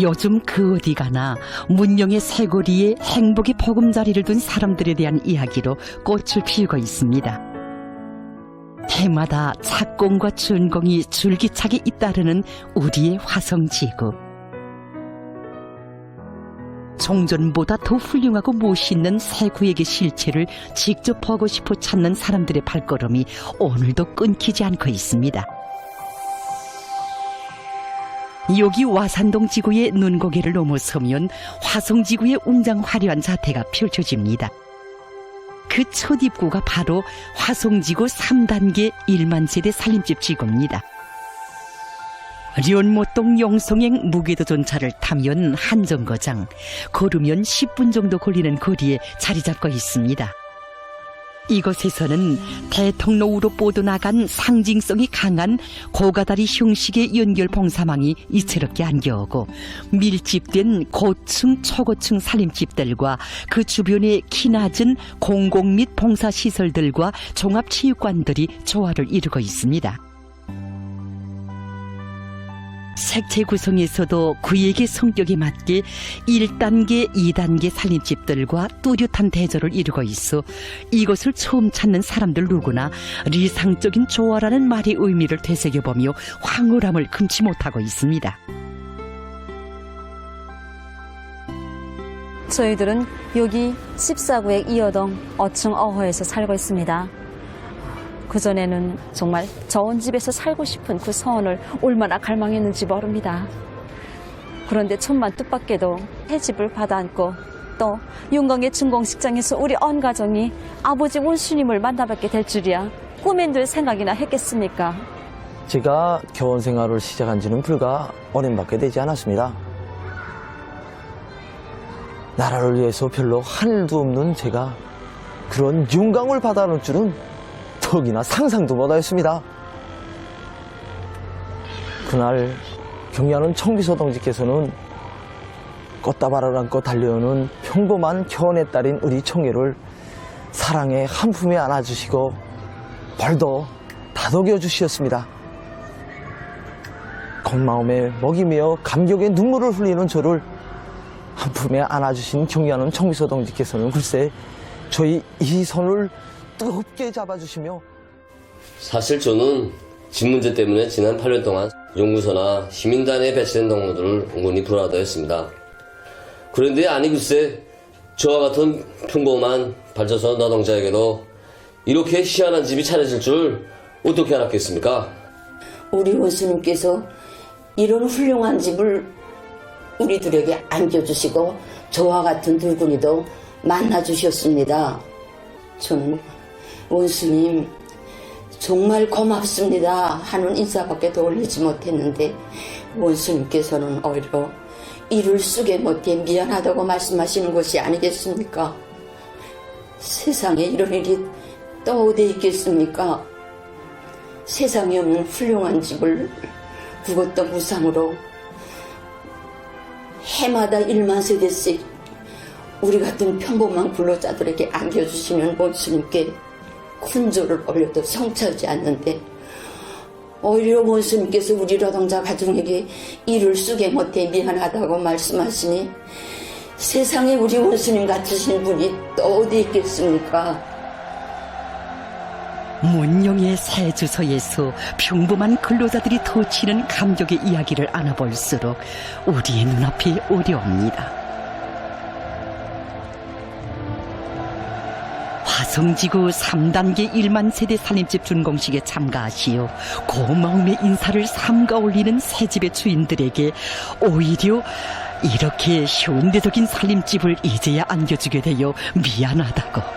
요즘 그 어디 가나 문명의 쇠고리에 행복의 보금자리를 둔 사람들에 대한 이야기로 꽃을 피우고 있습니다. 해마다 착공과 준공이 줄기차게 잇따르는 우리의 화성지구. 종전보다 더 훌륭하고 멋있는 세구에게 실체를 직접 보고 싶어 찾는 사람들의 발걸음이 오늘도 끊기지 않고 있습니다. 여기 와산동 지구의 눈고개를 넘어서면 화성 지구의 웅장 화려한 자태가 펼쳐집니다. 그 첫 입구가 바로 화성 지구 3단계 1만 세대 살림집 지구입니다. 련모동 용성행 무게도 전차를 타면 한정거장, 걸으면 10분 정도 걸리는 거리에 자리 잡고 있습니다. 이곳에서는 대통로우로 뻗어나간 상징성이 강한 고가다리 형식의 연결 봉사망이 이채롭게 안겨오고 밀집된 고층 초고층 살림집들과 그 주변의 키 낮은 공공 및 봉사시설들과 종합체육관들이 조화를 이루고 있습니다. 색채 구성에서도 그에게 성격에 맞게 1단계, 2단계 살림집들과 뚜렷한 대조를 이루고 있어 이것을 처음 찾는 사람들 누구나 리상적인 조화라는 말의 의미를 되새겨보며 황홀함을 금치 못하고 있습니다. 저희들은 여기 14구역 이어동 어층 어허에서 살고 있습니다. 그전에는 정말 저온 집에서 살고 싶은 그 서원을 얼마나 갈망했는지 모릅니다. 그런데 천만 뜻밖에도 새 집을 받아안고 또 윤광의 증공식장에서 우리 온 가정이 아버지 원수님을 만나뵙게 될 줄이야 꿈엔들 생각이나 했겠습니까? 제가 교원 생활을 시작한 지는 불과 어린밖에 되지 않았습니다. 나라를 위해서 별로 하늘도 없는 제가 그런 영광을 받아놓을 줄은 덕이나 상상도 못하였습니다. 그날 경리하는 청비서 동지께서는 꽃다발을 안고 달려오는 평범한 교원의 딸인 우리 청애를 사랑의 한 품에 안아주시고 벌도 다독여 주시었습니다. 겉마음에 먹이며 감격의 눈물을 흘리는 저를 한 품에 안아주신 경리하는 청미서 동지께서는 글쎄 저희 이 손을 뜨겁게 잡아주시며 사실 저는 집 문제 때문에 지난 8년 동안 연구소나 시민단에 배치된 동료들을 온건히 불안하다했습니다. 그런데 아니 글쎄 저와 같은 평범한 발전소 노동자에게도 이렇게 희한한 집이 차려질 줄 어떻게 알았겠습니까? 우리 원수님께서 이런 훌륭한 집을 우리들에게 안겨주시고 저와 같은 늙은이도 만나주셨습니다. 저는 원수님 정말 고맙습니다 하는 인사밖에 더 올리지 못했는데 원수님께서는 오히려 이를 쓰게 못해 미안하다고 말씀하시는 것이 아니겠습니까? 세상에 이런 일이 또 어디 있겠습니까? 세상에 없는 훌륭한 집을 그것도 무상으로 해마다 1만 세대씩 우리 같은 평범한 근로자들에게 안겨주시는 원수님께 큰조를 올려도 성취하지 않는데 오히려 원수님께서 우리 노동자 가정에게 일을 쓰게 못해 미안하다고 말씀하시니 세상에 우리 원수님 같으신 분이 또 어디 있겠습니까? 문명의 새 주소에서 평범한 근로자들이 터치는 감격의 이야기를 안아볼수록 우리의 눈앞이 어려웁니다. 화성지구 3단계 1만 세대 살림집 준공식에 참가하시어 고마움의 인사를 삼가 올리는 새집의 주인들에게 오히려 이렇게 현대적인 살림집을 이제야 안겨주게 되어 미안하다고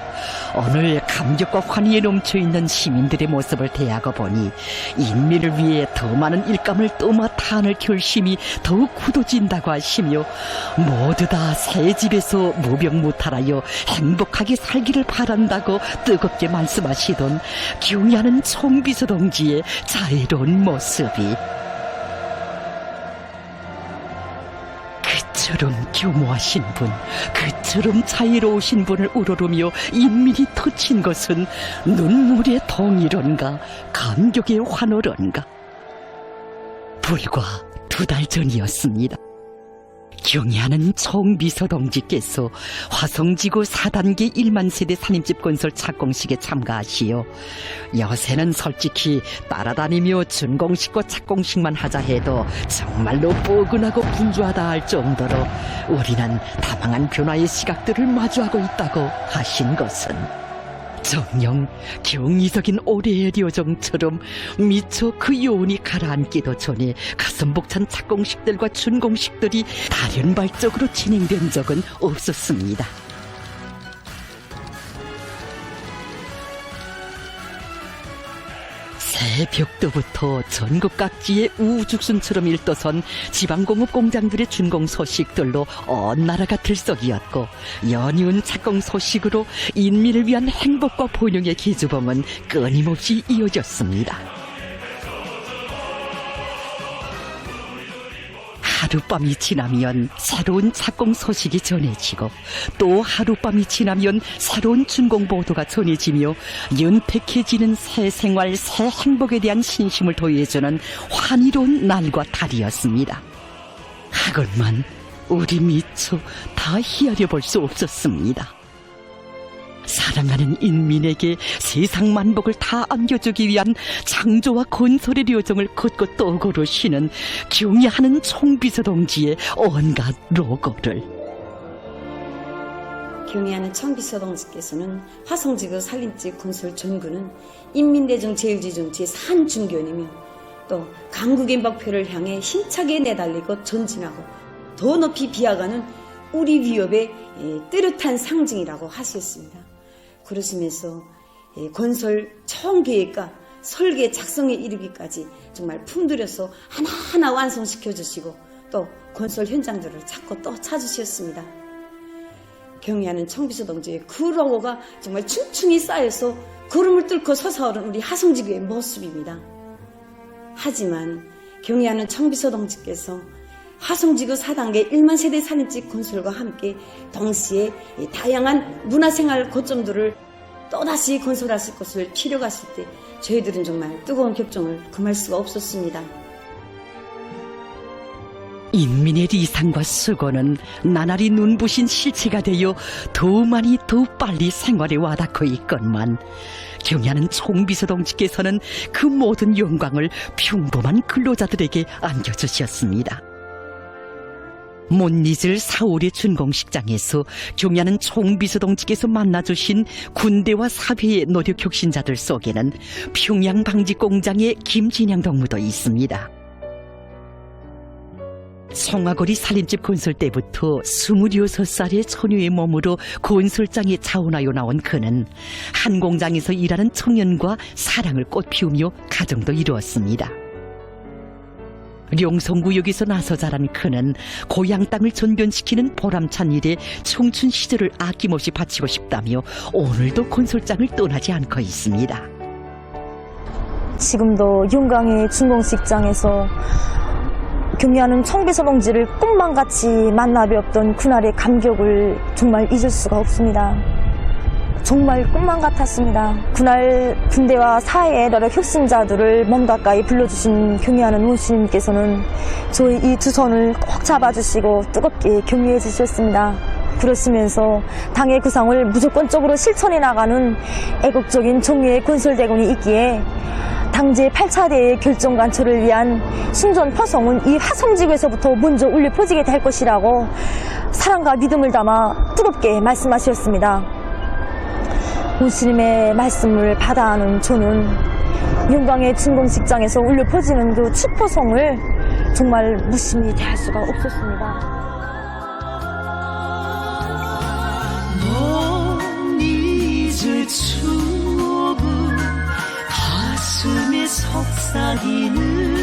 오늘 감격과 환희에 넘쳐있는 시민들의 모습을 대하고 보니 인민을 위해 더 많은 일감을 떠맡아 하는 결심이 더욱 굳어진다고 하시며 모두 다 새 집에서 무병무탈하여 행복하게 살기를 바란다고 뜨겁게 말씀하시던 경의하는 총비서 동지의 자애로운 모습이 그처럼 교모하신 분, 그 처럼 자유로우신 분을 우러르며 인민이 터친 것은 눈물의 동일언가, 감격의 환호론가. 불과 두 달 전이었습니다. 경의하는 총비서 동지께서 화성지구 4단계 1만 세대 산림집 건설 착공식에 참가하시어 여세는 솔직히 따라다니며 준공식과 착공식만 하자 해도 정말로 뻐근하고 분주하다 할 정도로 우리는 다망한 변화의 시각들을 마주하고 있다고 하신 것은 정녕 경이적인 올해의 료정처럼 미처 그 요운이 가라앉기도 전에 가슴 벅찬 착공식들과 준공식들이 다련발적으로 진행된 적은 없었습니다. 새벽도부터 전국 각지의 우죽순처럼 일떠선 지방공업 공장들의 준공 소식들로 온 나라가 들썩이었고 연이은 착공 소식으로 인민을 위한 행복과 번영의 기주봉은 끊임없이 이어졌습니다. 하룻밤이 지나면 새로운 착공 소식이 전해지고 또 하룻밤이 지나면 새로운 준공 보도가 전해지며 윤택해지는 새 생활, 새 행복에 대한 신심을 도해주는 환희로운 날과 달이었습니다. 하건만 우리 미처 다 헤아려 볼 수 없었습니다. 사랑하는 인민에게 세상 만복을 다 안겨주기 위한 창조와 건설의 료정을 걷고 또 걸으시는 경의하는 총비서 동지의 온갖 로고를 경의하는 청비서 동지께서는 화성지구 산림집 건설 전구는 인민대중 제일지중 제3중견이며 또 강국의 목표를 향해 힘차게 내달리고 전진하고 더 높이 비아가는 우리 위협의 예, 뚜렷한 상징이라고 하셨습니다. 그러시면서 예, 건설 처음 계획과 설계 작성에 이르기까지 정말 품들여서 하나하나 완성시켜 주시고 또 건설 현장들을 찾고 또 찾으셨습니다. 경의하는 청비서 동지의 그 로고가 정말 층층이 쌓여서 구름을 뚫고 솟아오른 우리 하성지구의 모습입니다. 하지만 경의하는 청비서 동지께서 하성지구 4단계 1만 세대 산림집 건설과 함께 동시에 이 다양한 문화생활 거점들을 또다시 건설하실 것을 필요가 있을 때 저희들은 정말 뜨거운 격정을 금할 수가 없었습니다. 인민의 리상과 수고는 나날이 눈부신 실체가 되어 더 많이 더 빨리 생활에 와닿고 있건만 경의하는 총비서 동지께서는 그 모든 영광을 평범한 근로자들에게 안겨주셨습니다. 못 잊을 4월의 준공식장에서 경의하는 총비서 동지께서 만나주신 군대와 사회의 노력 혁신자들 속에는 평양 방지 공장의 김진양 동무도 있습니다. 송화거리 살림집 건설 때부터 26살의 처녀의 몸으로 건설장에 자원하여 나온 그는 한 공장에서 일하는 청년과 사랑을 꽃피우며 가정도 이루었습니다. 룡성구역에서 나서 자란 그는 고향 땅을 전변시키는 보람찬 일에 청춘 시절을 아낌없이 바치고 싶다며 오늘도 건설장을 떠나지 않고 있습니다. 지금도 윤광의 준공식장에서 경의하는 청비서 동지를 꿈만 같이 만나 뵈었던 그날의 감격을 정말 잊을 수가 없습니다. 정말 꿈만 같았습니다. 그날 군대와 사회의 노력 혁신자들을 몸 가까이 불러주신 경의하는 원수님께서는 저희 이 두 손을 꼭 잡아주시고 뜨겁게 격려해 주셨습니다. 그러시면서 당의 구상을 무조건적으로 실천해 나가는 애국적인 종류의 건설대군이 있기에 당제 8차 대회 결정 관철을 위한 순전 포성은 이 화성지구에서부터 먼저 울려 퍼지게 될 것이라고 사랑과 믿음을 담아 뜨겁게 말씀하셨습니다. 온스님의 말씀을 받아하는 저는 영광의 준공식장에서 울려 퍼지는 그 축포성을 정말 무심히 대할 수가 없었습니다. 추억은 가슴에 속삭이는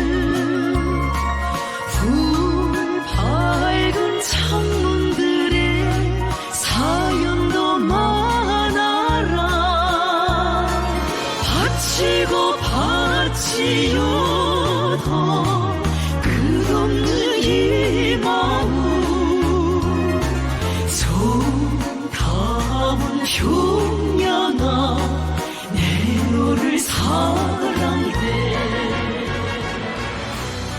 바치여도 끝없는 이 마음 정다운 효녀나 내 너를 사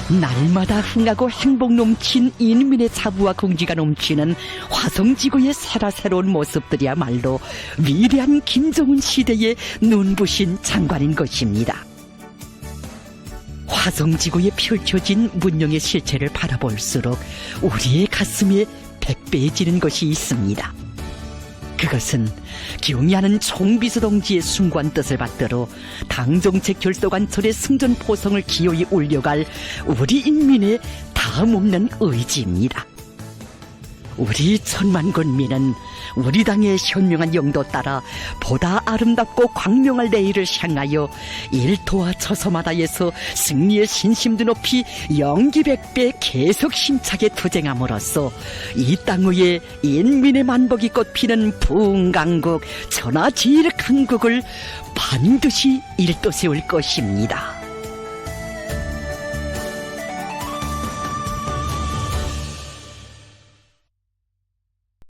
날마다 흥하고 행복 넘친 인민의 자부와 공지가 넘치는 화성지구의 새라새로운 모습들이야말로 위대한 김정은 시대의 눈부신 장관인 것입니다. 화성지구에 펼쳐진 문명의 실체를 바라볼수록 우리의 가슴에 백배해지는 것이 있습니다. 그것은 경의하는 총비서 동지의 숭고한 뜻을 받들어 당정책 결도관철의 승전 포성을 기어이 올려갈 우리 인민의 다음 없는 의지입니다. 우리 천만 군민은 우리 당의 현명한 영도 따라 보다 아름답고 광명할 내일을 향하여 일토와 처소마다에서 승리의 신심도 높이 영기백배 계속 힘차게 투쟁함으로써 이땅 위에 인민의 만복이 꽃피는 부흥강국 천하제일 강국을 반드시 일도 세울 것입니다.